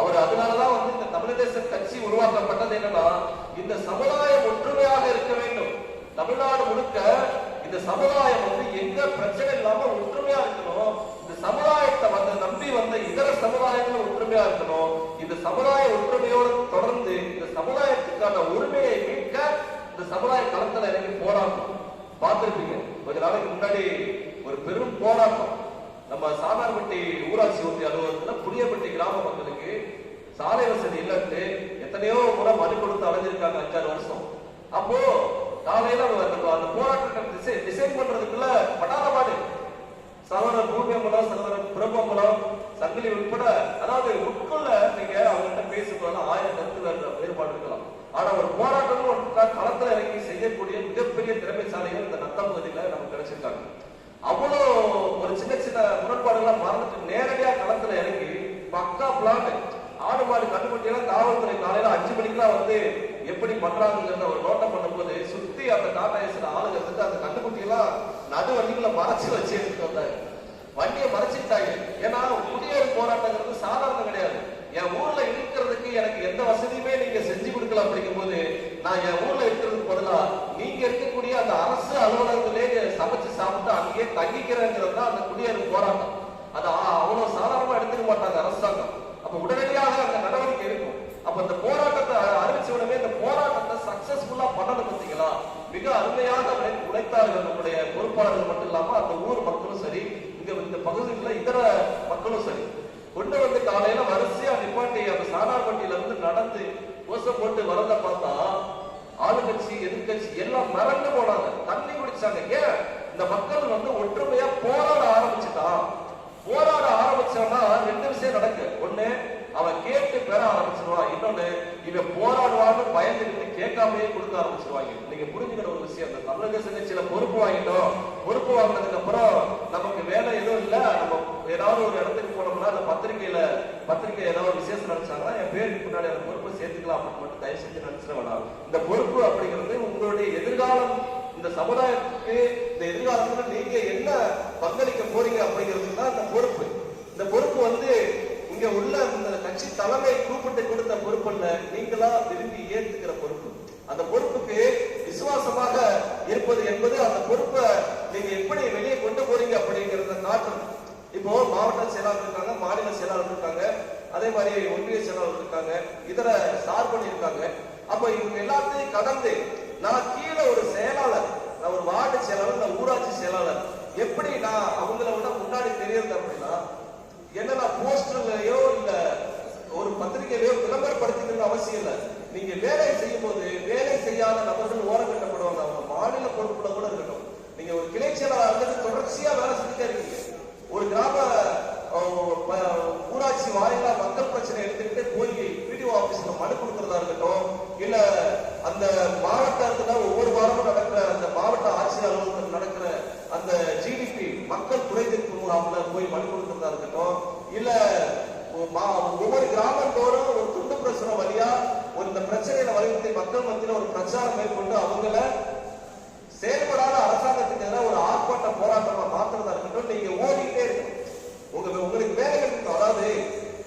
அவர் அதனாலதான் வந்து இந்த தமிழ் தேச கட்சி உருவாக்கப்பட்டது என்னன்னா இந்த சமுதாயம் ஒற்றுமையாக இருக்க வேண்டும். தமிழ்நாடு முழுக்க இந்த சமுதாயம் வந்து எங்க பிரச்சனை இல்லாம ஒற்றுமையா இருக்கணும் இந்த சமுதாயத்தை வந்து நம்பி வந்த இதர சமுதாயங்கள் ஒற்றுமையா இருக்கணும் இந்த சமுதாய ஒற்றுமையோடு தொடர்ந்து இந்த சமுதாயத்துக்கான உரிமையை மீட்க இந்த சமுதாய களத்துல இறங்கி போராட்டம் பார்த்திருப்பீங்க கொஞ்ச நாளைக்கு முன்னாடி ஒரு பெரும் போராட்டம். நம்ம சாதாரணப்பட்டி ஊராட்சி ஒன்றிய அலுவலகத்துல சாலை வசதி இல்லத்து எத்தனையோ முறை மனு கொடுத்து அலைஞ்சிருக்காங்க அஞ்சாறு வருஷம். அப்போ காலையில அந்த அந்த போராட்டத்தை டிசை டிசைன் பண்றதுக்குள்ள படாத பாடு. பூமியம்பலம் சகோதரர் பிரம்மம்பலம் சங்கிலி உட்பட அதாவது உட்கொள்ள நீங்க அவங்ககிட்ட பேசிக்கலாம் ஆயிரம் கருத்து வேறு வேறுபாடு இருக்கலாம். ஆனா ஒரு போராட்டம்னு களத்துல இறங்கி செய்யக்கூடிய மிகப்பெரிய திறமைசாலிகள் இந்த நத்தம் பகுதியில நமக்கு கிடைச்சிருக்காங்க. அவ்வளோ ஒரு சின்ன சின்ன முரண்பாடுகள்லாம் மறந்துட்டு நேரடியா களத்துல இறங்கி பக்கா பிளான் ஆடு மாடு கண்டுபிடிச்சா காவல்துறை காலையில அஞ்சு மணிக்கெல்லாம் வந்து எப்படி பண்றாங்கிறத ஒரு நோட்டம் பண்ணும்போது சுத்தி அந்த டாடா ஏஸ்ல ஆளுங்க இருந்துட்டு அந்த கண்டுபிடிக்கலாம் நடு வண்டிகளை மறைச்சு வச்சு எடுத்துட்டு வந்தாங்க வண்டியை மறைச்சிட்டாங்க. ஏன்னா குடியேறு போராட்டங்கிறது சாதாரணம் கிடையாது. என் ஊர்ல இருக்கிறதுக்கு எனக்கு எந்த வசதியுமே நீங்க செஞ்சு கொடுக்கல அப்படிங்கும்போது நான் என் ஊர்ல இருக்கிறதுக்கு பதிலா நீங்க இருக்கக்கூடிய அந்த அரசு அலுவலகத்திலே சமைச்சு சாப்பிட்டு அங்கேயே தங்கிக்கிறேங்கிறது தான் அந்த குடியேறு போராட்டம் அது அ- அவ்வளவு சாதாரணமா எடுத்துக்க மாட்டாங்க அரசாங்கம் அப்ப உடனடியாக அந்த நடவடிக்கை இருக்கும் அப்ப இந்த போராட்டத்தை அறிவிச்ச உடனே இந்த போராட்டத்தை சக்சஸ்ஃபுல்லா பண்ணணும் பார்த்தீங்களா? மிக அருமையாக உழைத்தார்கள் நம்முடைய பொறுப்பாளர்கள் மட்டும் இல்லாம அந்த ஊர் மக்களும் சரி இங்க இந்த பகுதியில் இதர மக்களும் சரி. கொண்டு வந்து காலையில வரிசையா நிப்பாட்டி அந்த சாணார்பட்டியில இருந்து நடந்து கோஷம் போட்டு வரத பார்த்தா ஆளுங்கட்சி எதிர்கட்சி எல்லாம் மறந்து போனாங்க. தண்ணி குடிச்சாங்க. ஏன்? இந்த மக்கள் வந்து ஒற்றுமையா எல்லாமே கொடுக்க ஆரம்பிச்சிருவாங்க. நீங்க புரிஞ்சுக்கிற ஒரு விஷயம் அந்த தமிழக சில பொறுப்பு வாங்கிட்டோம். பொறுப்பு வாங்கினதுக்கு அப்புறம் நமக்கு வேலை எதுவும் இல்ல. நம்ம ஏதாவது ஒரு இடத்துக்கு போனோம்னா அந்த பத்திரிக்கையில பத்திரிக்கை ஏதாவது விசேஷம் நினைச்சாங்கன்னா என் பேருக்கு முன்னாடி அந்த பொறுப்பை சேர்த்துக்கலாம் அப்படின்னு மட்டும் தயவு செஞ்சு நினைச்சிட வேணாம். இந்த பொறுப்பு அப்படிங்கிறது உங்களுடைய எதிர்காலம் இந்த சமுதாயத்துக்கு இந்த எதிர்காலத்துல நீங்க என்ன பங்களிக்க போறீங்க அப்படிங்கிறது தான் இந்த பொறுப்பு. இந்த பொறுப்பு வந்து இங்க உள்ள இந்த கட்சி தலைமை கூப்பிட்டு கொடுத்த பொறுப்பு அல்ல நீங்களா விரும்பி ஏத்துக்கிற பொறுப்பு அந்த பொறுப்புக்கு விசுவாசமாக இருப்பது என்பது அந்த பொறுப்பை நீங்க எப்படி வெளியே கொண்டு போறீங்க அப்படிங்கறத காட்டணும் இப்போ மாவட்ட செயலாளர் இருக்காங்க மாநில செயலாளர் இருக்காங்க அதே மாதிரி ஒன்றிய செயலாளர் இருக்காங்க இதர சார்பணி இருக்காங்க. அப்ப இவங்க எல்லாத்தையும் கடந்து நான் கீழே ஒரு செயலாளர் நான் ஒரு வார்டு செயலாளர் நான் ஊராட்சி செயலாளர். எப்படி நான் அவங்கள விட முன்னாடி தெரியறது அப்படின்னா என்ன நான் போஸ்டர்லயோ இல்ல ஒரு பத்திரிகையிலயோ விளம்பரப்படுத்திக்கணும்னு அவசியம் இல்லை. நீங்க வேலை செய்யும் போது வேலை செய்யாத நபர்கள் ஓரம் கட்டப்படுவாங்க. அவங்க மாநில பொறுப்புல கூட இருக்கட்டும். நீங்க ஒரு கிளை செயலாளர் இருந்து தொடர்ச்சியா வேலை செஞ்சுட்டே இருக்கீங்க. ஒரு கிராம ஊராட்சி வாயிலா மக்கள் பிரச்சனை எடுத்துக்கிட்டு போய் பிடிஓ ஆபீஸ்ல மனு கொடுக்கறதா இருக்கட்டும் இல்ல அந்த மாவட்டத்துல ஒவ்வொரு வாரமும் நடக்கிற அந்த மாவட்ட ஆட்சியர் அலுவலகத்தில் நடக்கிற அந்த ஜிடிபி மக்கள் குறைதீர்ப்பு முகாம்ல போய் மனு கொடுக்கறதா இருக்கட்டும் இல்ல மா- ஒவ்வொரு கிராமத்தோறும் ஒரு துண்டு பிரசுரம் வழியா ஒரு இந்த பிரச்சனையில வலியுறுத்தி மக்கள் மத்தியில ஒரு பிரச்சாரம் மேற்கொண்டு அவங்கள செயல்படாத அரசாங்கத்துக்கு எதிராக ஒரு ஆர்ப்பாட்ட போராட்டமா மாத்துறதா இருக்கட்டும் நீங்க ஓடிக்கிட்டே இருக்கணும் உங்க உங்களுக்கு வேலைகள் இருக்கு அதாவது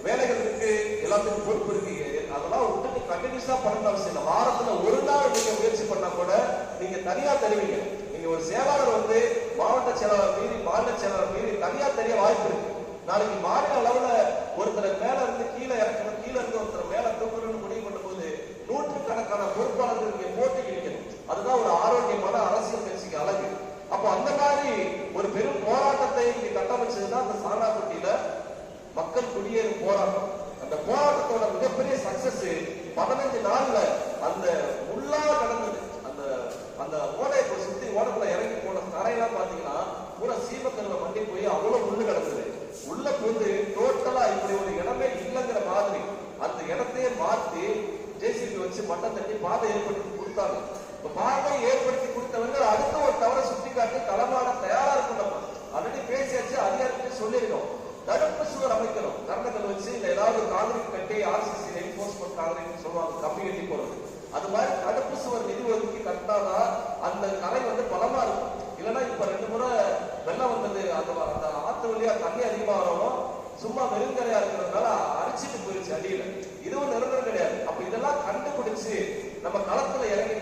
வேலைகள் இருக்கு எல்லாத்துக்கும் பொறுப்பு இருக்கு அதெல்லாம் விட்டுட்டு கண்டினியூஸா பண்ணணும் அவசியம் இல்லை வாரத்துல ஒரு நாள் பண்ணா கூட நீங்க தனியா தருவீங்க. நீங்க ஒரு செயலாளர் வந்து மாவட்ட செயலாளர் மீறி மாநில செயலாளர் மீறி தனியா தெரிய வாய்ப்பு இருக்கு. நாளைக்கு மாநில அளவுல ஒருத்தர் மேல இருந்து கீழே இறக்கணும் கீழே இருந்து ஒருத்தர் மேல தூக்கணும்னு முடிவு பண்ணும்போது நூற்றுக்கணக்கான பொறுப்பாளர்கள் இங்க போட்டி கிடைக்கணும் அதுதான் ஒரு ஆரோக்கியமான அரசியல் கட்சிக்கு அழகு. அப்போ அந்த மாதிரி ஒரு பெரும் போராட்டத்தை இங்க கட்டமைச்சதுதான் அந்த சாணாப்பட்டியில மக்கள் குடியேறும் போராட்டம். அந்த போராட்டத்தோட மிகப்பெரிய சக்சஸ் பதினஞ்சு நாள்ல மட்டம் தட்டி பாதை ஏற்படுத்தி கொடுத்தாங்க இப்ப பாதை ஏற்படுத்தி கொடுத்தவங்க அடுத்த ஒரு தவறை சுட்டி காட்டி களமாட தயாரா இருக்கணும் ஆல்ரெடி பேசியாச்சு அதிகாரிகிட்ட சொல்லியிருக்கோம். தடுப்பு சுவர் அமைக்கணும். கரணங்கள் வச்சு இல்ல ஏதாவது காங்கிரீட் கட்டி ஆர்சிசி என்போர்ஸ்மெண்ட் காங்கிரீட் சொல்லுவாங்க கம்பி கட்டி போறது அது மாதிரி தடுப்பு சுவர் நிதி ஒதுக்கி கட்டினாதான் அந்த கலை வந்து பலமா இருக்கும். இல்லைன்னா இப்ப ரெண்டு முறை வெள்ளம் வந்தது அந்த அந்த ஆத்து வழியா தண்ணி அதிகமா வரவும் சும்மா வெறுங்கரையா இருக்கிறதுனால அரைச்சிட்டு போயிருச்சு அடியில. இதுவும் நிரந்தரம் கிடையாது. அப்ப இதெல்லாம் கண்டுபிடிச்சு நம்ம களத்துல இறங்கி